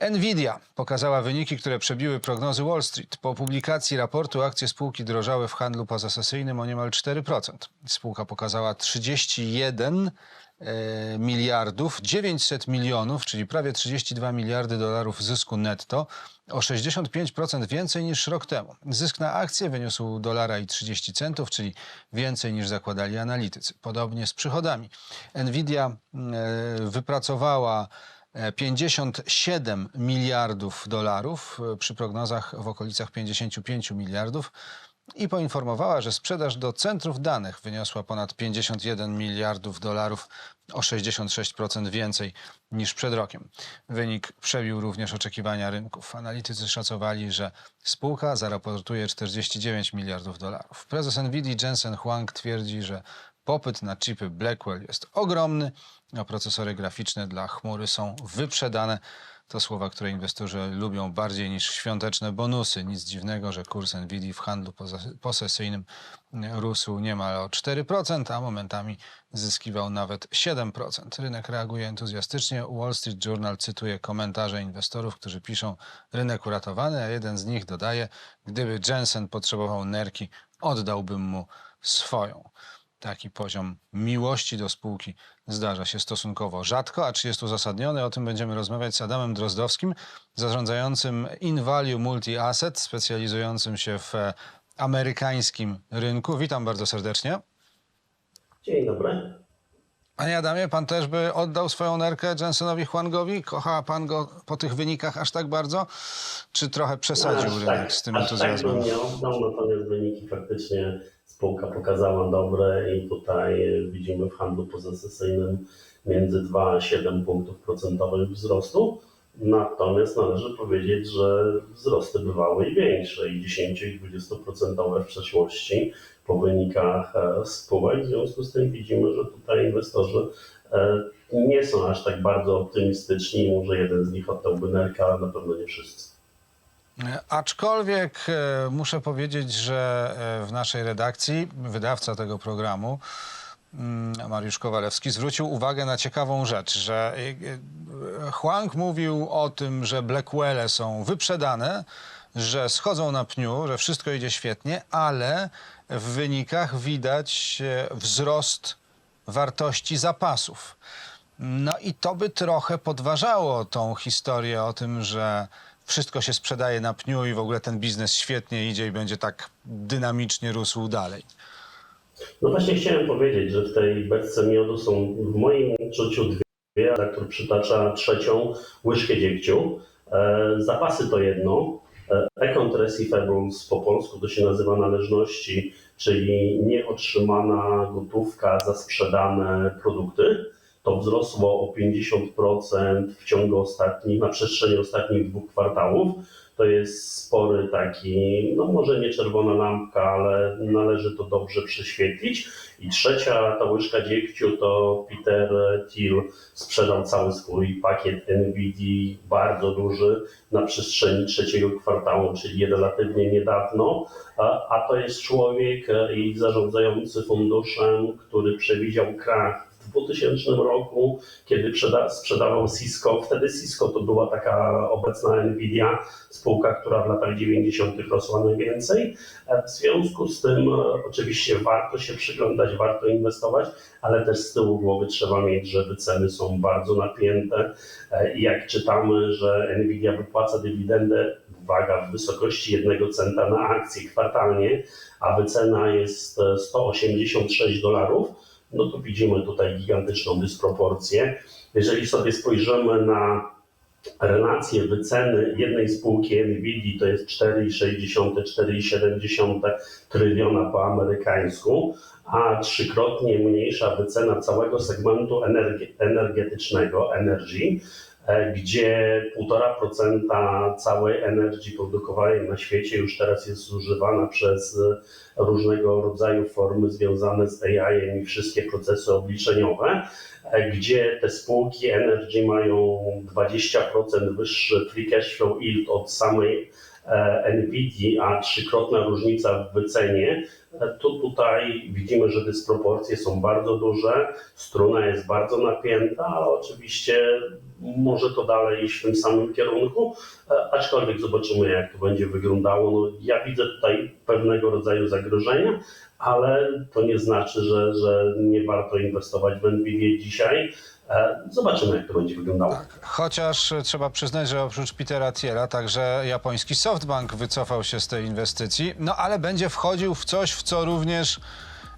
Nvidia pokazała wyniki, które przebiły prognozy Wall Street. Po publikacji raportu akcje spółki drożały w handlu pozasesyjnym o niemal 4%. Spółka pokazała 31 e, miliardów 900 milionów, czyli prawie 32 miliardy dolarów zysku netto, o 65% więcej niż rok temu. Zysk na akcję wyniósł dolara i 30 centów, czyli więcej niż zakładali analitycy. Podobnie z przychodami. Nvidia e, wypracowała 57 miliardów dolarów e, przy prognozach w okolicach 55 miliardów i poinformowała, że sprzedaż do centrów danych wyniosła ponad 51 miliardów dolarów, o 66% więcej niż przed rokiem. Wynik przebił również oczekiwania rynków. Analitycy szacowali, że spółka zaraportuje 49 miliardów dolarów. Prezes Nvidia Jensen Huang twierdzi, że popyt na chipy Blackwell jest ogromny, a procesory graficzne dla chmury są wyprzedane. To słowa, które inwestorzy lubią bardziej niż świąteczne bonusy. Nic dziwnego, że kurs Nvidia w handlu posesyjnym rósł niemal o 4%, a momentami zyskiwał nawet 7%. Rynek reaguje entuzjastycznie. Wall Street Journal cytuje komentarze inwestorów, którzy piszą rynek uratowany, a jeden z nich dodaje, gdyby Jensen potrzebował nerki, oddałbym mu swoją. Taki poziom miłości do spółki zdarza się stosunkowo rzadko, a czy jest uzasadniony? O tym będziemy rozmawiać z Adamem Drozdowskim, zarządzającym InValue Multi Asset, specjalizującym się w e, amerykańskim rynku. Witam bardzo serdecznie. Dzień dobry. Panie Adamie, pan też by oddał swoją nerkę Jensonowi Huangowi? Kocha pan go po tych wynikach aż tak bardzo? Czy trochę przesadził Aż rynek z tym aż tak entuzjazmem? bym nie oddał, natomiast wyniki faktycznie spółka pokazała dobre i tutaj widzimy w handlu pozasesyjnym między 2 a 7 punktów procentowych wzrostu. Natomiast należy powiedzieć, że wzrosty bywały i większe, i 10 i 20% w przeszłości po wynikach e, spółek. W związku z tym widzimy, że tutaj inwestorzy e, nie są aż tak bardzo optymistyczni. Może jeden z nich oddałby nerkę, ale na pewno nie wszyscy. Aczkolwiek e, muszę powiedzieć, że e, w naszej redakcji wydawca tego programu, mm, Mariusz Kowalewski, zwrócił uwagę na ciekawą rzecz, że e, Huang mówił o tym, że Blackwelle są wyprzedane, że schodzą na pniu, że wszystko idzie świetnie, ale w wynikach widać wzrost wartości zapasów. No i to by trochę podważało tą historię o tym, że wszystko się sprzedaje na pniu i w ogóle ten biznes świetnie idzie i będzie tak dynamicznie rósł dalej. No właśnie chciałem powiedzieć, że w tej beczce miodu są w moim odczuciu dwie, redaktor przytacza trzecią łyżkę dziegciu. E, zapasy to jedno, e, account receivables po polsku to się nazywa należności, czyli nieotrzymana gotówka za sprzedane produkty. To wzrosło o 50% w ciągu ostatnich, na przestrzeni ostatnich dwóch kwartałów. To jest spory taki, no może nie czerwona lampka, ale należy to dobrze prześwietlić. I trzecia ta łyżka dziegciu to Peter Thiel sprzedał cały swój pakiet NVIDIA, bardzo duży, na przestrzeni trzeciego kwartału, czyli relatywnie niedawno. A, a to jest człowiek i zarządzający funduszem, który przewidział krach w 2000 roku, kiedy przeda- sprzedawał Cisco. Wtedy Cisco to była taka obecna Nvidia, spółka, która w latach 90. rosła najwięcej. E, W związku z tym e, oczywiście warto się przyglądać, warto inwestować, ale też z tyłu głowy trzeba mieć, że wyceny są bardzo napięte. E, I jak czytamy, że Nvidia wypłaca dywidendę, uwaga, w wysokości 1 centa na akcję kwartalnie, a wycena jest e, 186 dolarów, no to widzimy tutaj gigantyczną dysproporcję. Jeżeli sobie spojrzymy na relację wyceny jednej spółki Nvidia, to jest 4,60-4,70 tryliona po amerykańsku, a trzykrotnie mniejsza wycena całego segmentu energe- energetycznego, energy, e, gdzie 1,5% całej energii produkowanej na świecie już teraz jest zużywana przez e, różnego rodzaju formy związane z AI i wszystkie procesy obliczeniowe, e, gdzie te spółki energy mają 20% wyższy free cash flow yield od samej e, Nvidia, a trzykrotna różnica w wycenie E, Tu tutaj widzimy, że dysproporcje są bardzo duże, struna jest bardzo napięta, ale oczywiście może to dalej iść w tym samym kierunku, e, aczkolwiek zobaczymy, jak to będzie wyglądało. No, ja widzę tutaj pewnego rodzaju zagrożenia, ale to nie znaczy, że, że nie warto inwestować w Nvidia dzisiaj. E, Zobaczymy, jak to będzie wyglądało. Chociaż e, trzeba przyznać, że oprócz Petera Thiela także japoński SoftBank wycofał się z tej inwestycji, no ale będzie wchodził w coś, w co również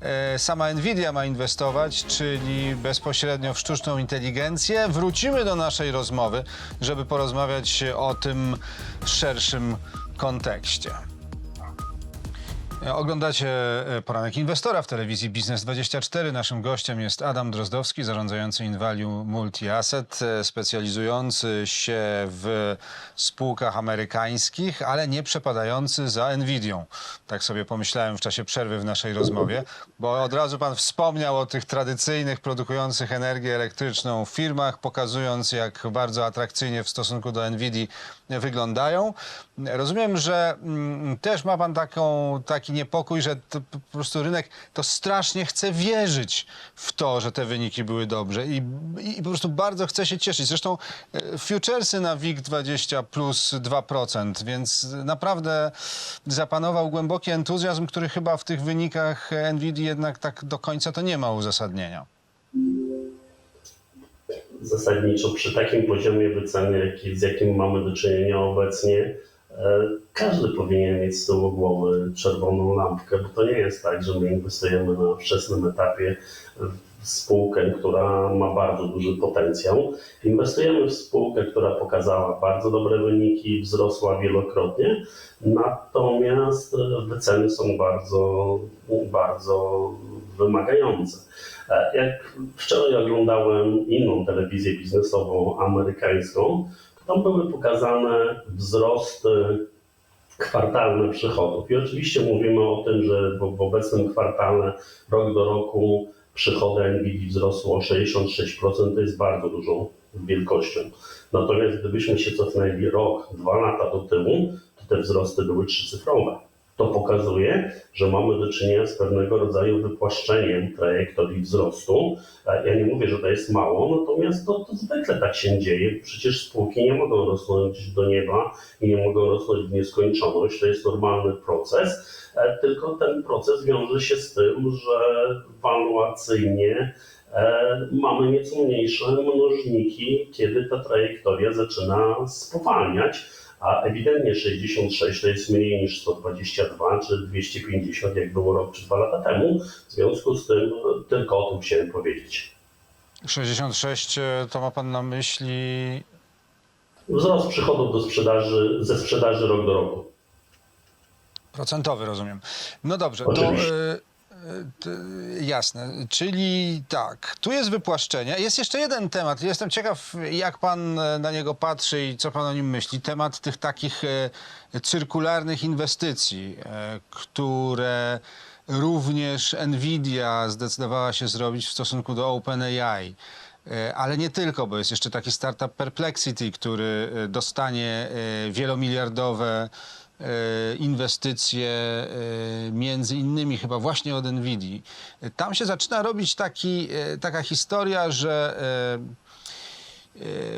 e, sama Nvidia ma inwestować, czyli bezpośrednio w sztuczną inteligencję. Wrócimy do naszej rozmowy, żeby porozmawiać o tym szerszym kontekście. Oglądacie e, poranek inwestora w telewizji Biznes 24. Naszym gościem jest Adam Drozdowski, zarządzający Invalue Multi Asset, e, specjalizujący się w spółkach amerykańskich, ale nie przepadający za Nvidią. Tak sobie pomyślałem w czasie przerwy w naszej rozmowie, bo od razu pan wspomniał o tych tradycyjnych produkujących energię elektryczną firmach, pokazując jak bardzo atrakcyjnie w stosunku do Nvidii wyglądają. Rozumiem, że mm, też ma pan taką, taki niepokój, że to po prostu rynek to strasznie chce wierzyć w to, że te wyniki były dobrze i, i po prostu bardzo chce się cieszyć. Zresztą e, futuresy na WIG20 plus 2%, więc naprawdę zapanował głęboki entuzjazm, który chyba w tych wynikach NVIDIA jednak tak do końca to nie ma uzasadnienia. zasadniczo przy takim poziomie wyceny, jaki, z jakim mamy do czynienia obecnie, każdy powinien mieć z tyłu głowy czerwoną lampkę, bo to nie jest tak, że my inwestujemy na wczesnym etapie w spółkę, która ma bardzo duży potencjał. Inwestujemy w spółkę, która pokazała bardzo dobre wyniki, wzrosła wielokrotnie, natomiast e, wyceny są bardzo, bardzo wymagające. E, Jak wczoraj oglądałem inną telewizję biznesową amerykańską, tam były pokazane wzrosty kwartalne przychodów. I oczywiście mówimy o tym, że w, obecnym kwartale rok do roku przychody Nvidia wzrosły o 66%, to jest bardzo dużą wielkością. Natomiast gdybyśmy się cofnęli rok, dwa lata do tyłu, to te wzrosty były trzycyfrowe. To pokazuje, że mamy do czynienia z pewnego rodzaju wypłaszczeniem trajektorii wzrostu. E, Ja nie mówię, że to jest mało, natomiast to, to zwykle tak się dzieje. Przecież spółki nie mogą rosnąć do nieba i nie mogą rosnąć w nieskończoność. To jest normalny proces, e, tylko ten proces wiąże się z tym, że waluacyjnie e, mamy nieco mniejsze mnożniki, kiedy ta trajektoria zaczyna spowalniać a ewidentnie 66 to jest mniej niż 122 czy 250, jak było rok czy dwa lata temu. W związku z tym e, tylko o tym chciałem powiedzieć. 66 e, to ma pan na myśli Wzrost przychodów do sprzedaży, ze sprzedaży rok do roku. Procentowy, rozumiem. No dobrze, to Oczywiście. y, y, t- jasne. Czyli tak, tu jest wypłaszczenie. Jest jeszcze jeden temat. Jestem ciekaw, jak pan e, na niego patrzy i co pan o nim myśli. Temat tych takich e, cyrkularnych inwestycji, e, które również Nvidia zdecydowała się zrobić w stosunku do OpenAI. Ale nie tylko, bo jest jeszcze taki startup Perplexity, który dostanie wielomiliardowe inwestycje, e, między innymi chyba właśnie od Nvidii. E, Tam się zaczyna robić taki, e, taka historia, że e, e,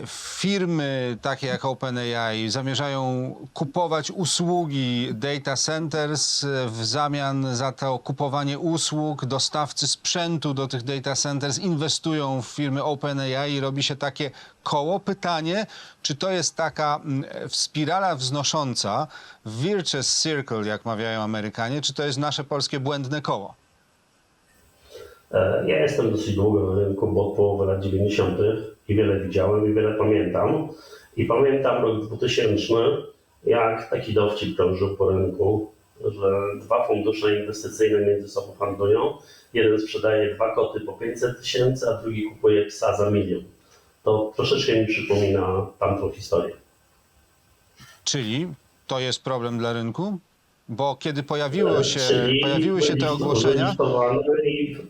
firmy takie jak OpenAI zamierzają kupować usługi data centers w zamian za to kupowanie usług. Dostawcy sprzętu do tych data centers inwestują w firmy OpenAI i robi się takie koło. Pytanie, czy to jest taka mm, spirala wznosząca, virtuous circle, jak mawiają Amerykanie, czy to jest nasze polskie błędne koło? E, Ja jestem dosyć długo w rynku, bo od połowy lat 90. i wiele widziałem i wiele pamiętam. I pamiętam rok 2000, jak taki dowcip krążył po rynku, że dwa fundusze inwestycyjne między sobą handlują. Jeden sprzedaje dwa koty po 500 tysięcy, a drugi kupuje psa za milion. To troszeczkę mi przypomina tamtą historię. Czyli to jest problem dla rynku? Bo kiedy pojawiło się, Czyli pojawiły się te ogłoszenia,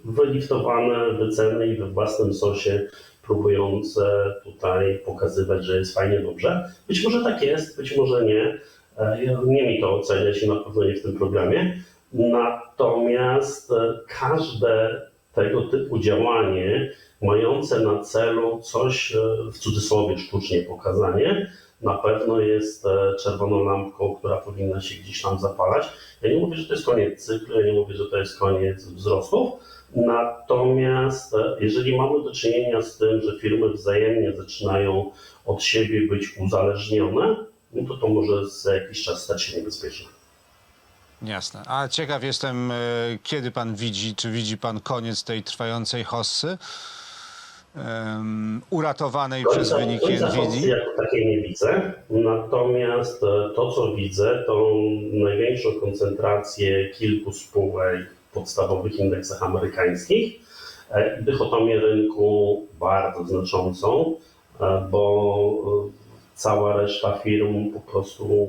Wyliftowane, wyceny i we własnym sosie próbujące tutaj pokazywać, że jest fajnie, dobrze. Być może tak jest, być może nie. E, Nie mi to oceniać i na pewno nie w tym programie. Natomiast e, każde tego typu działanie mające na celu coś, e, w cudzysłowie sztucznie pokazanie, na pewno jest e, czerwoną lampką, która powinna się gdzieś tam zapalać. Ja nie mówię, że to jest koniec cyklu, ja nie mówię, że to jest koniec wzrostów, natomiast e, jeżeli mamy do czynienia z tym, że firmy wzajemnie zaczynają od siebie być uzależnione, no to to może za jakiś czas stać się niebezpieczne. Jasne. A ciekaw jestem, e, kiedy pan widzi, czy widzi pan koniec tej trwającej hossy uratowanej przez Końca- wyniki końca NVIDII? jako takiej nie widzę, natomiast e, to, co widzę, to największą koncentrację kilku spółek w podstawowych indeksach amerykańskich e, dychotomię rynku bardzo znaczącą, e, bo e, cała reszta firm po prostu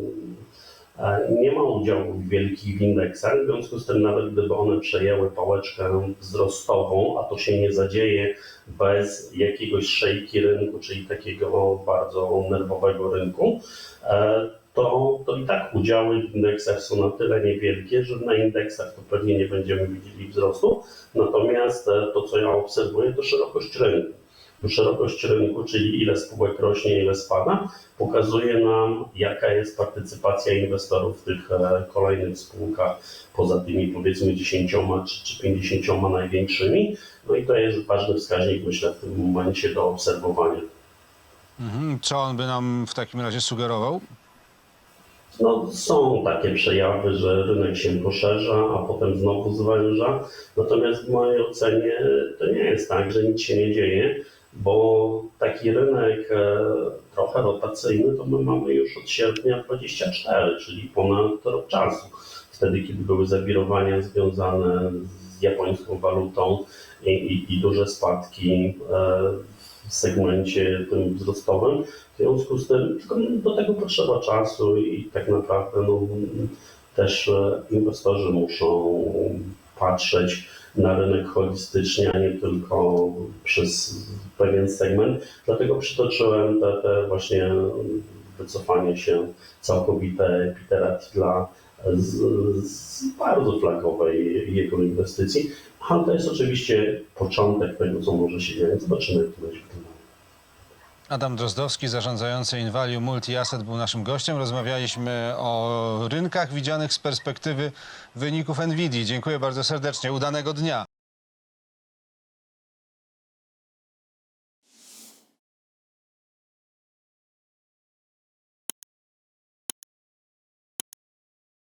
nie ma udziału w wielkich indeksach, w związku z tym nawet gdyby one przejęły pałeczkę wzrostową, a to się nie zadzieje bez jakiegoś szejki rynku, czyli takiego bardzo nerwowego rynku, e, to, to i tak udziały w indeksach są na tyle niewielkie, że na indeksach to pewnie nie będziemy widzieli wzrostu. Natomiast e, to, co ja obserwuję, to szerokość rynku. Szerokość rynku, czyli ile spółek rośnie, ile spada, pokazuje nam, jaka jest partycypacja inwestorów w tych e, kolejnych spółkach, poza tymi powiedzmy 10 czy, czy 50 największymi. No i to jest ważny wskaźnik, myślę, w tym momencie do obserwowania. Mhm. Co on by nam w takim razie sugerował? No, są takie przejawy, że rynek się poszerza, a potem znowu zwęża. Natomiast w mojej ocenie to nie jest tak, że nic się nie dzieje, bo taki rynek e, trochę rotacyjny to my mamy już od sierpnia 24, czyli ponad rok czasu. Wtedy, kiedy były zawirowania związane z japońską walutą i, i, i duże spadki e, w segmencie tym wzrostowym. W związku z tym do tego potrzeba czasu i tak naprawdę no, też e, inwestorzy muszą patrzeć na rynek holistycznie, a nie tylko przez pewien segment. Dlatego przytoczyłem te, te właśnie wycofanie się całkowite Petera Thiela z, z bardzo flagowej jego inwestycji. Ale to jest oczywiście początek tego, co może się dziać. Zobaczymy, jak to będzie wyglądało. Adam Drozdowski, zarządzający Invalue Multi Asset był naszym gościem. Rozmawialiśmy o rynkach widzianych z perspektywy wyników NVIDII. Dziękuję bardzo serdecznie. Udanego dnia.